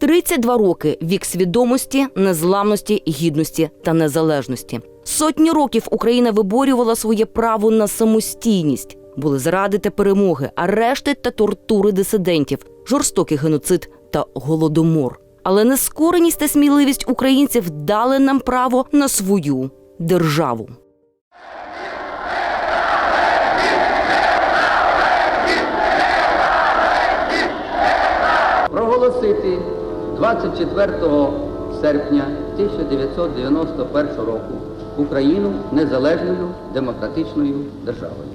32 роки вік свідомості, незламності, гідності та незалежності. Сотні років Україна виборювала своє право на самостійність. Були зради та перемоги, арешти та тортури дисидентів, жорстокий геноцид та голодомор. Але нескореність та сміливість українців дали нам право на свою державу. проголосити 24 серпня 1991 року Україну незалежною демократичною державою.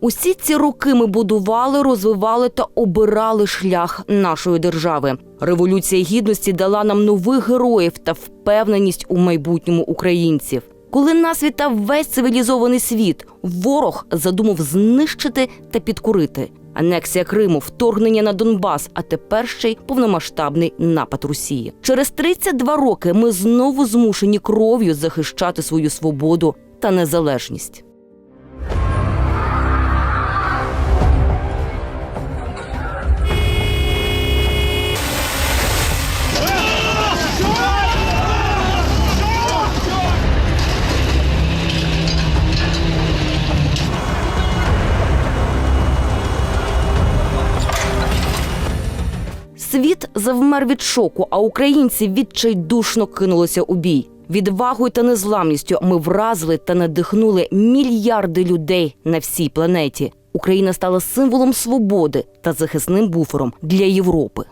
Усі ці роки ми будували, розвивали та обирали шлях нашої держави. Революція гідності дала нам нових героїв та впевненість у майбутньому українців. Коли нас вітав весь цивілізований світ, ворог задумав знищити та підкорити. Анексія Криму, вторгнення на Донбас, а тепер ще й повномасштабний напад Росії. Через 32 роки ми знову змушені кров'ю захищати свою свободу та незалежність. Світ завмер від шоку, а українці відчайдушно кинулися у бій. Відвагою та незламністю ми вразили та надихнули мільярди людей на всій планеті. Україна стала символом свободи та захисним буфером для Європи.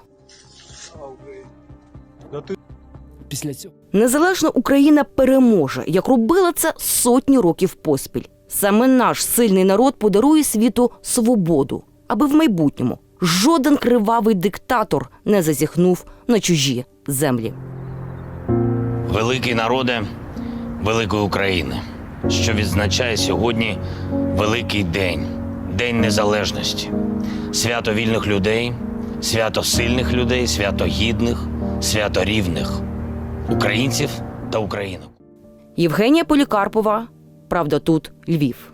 Після цього Незалежна Україна переможе, як робила це сотні років поспіль. Саме наш сильний народ подарує світу свободу, аби в майбутньому жоден кривавий диктатор не зазіхнув на чужі землі. Великий народе великої України, що відзначає сьогодні великий день, День Незалежності, свято вільних людей, свято сильних людей, свято гідних, свято рівних українців та українок. Євгенія Полікарпова. Правда, тут Львів.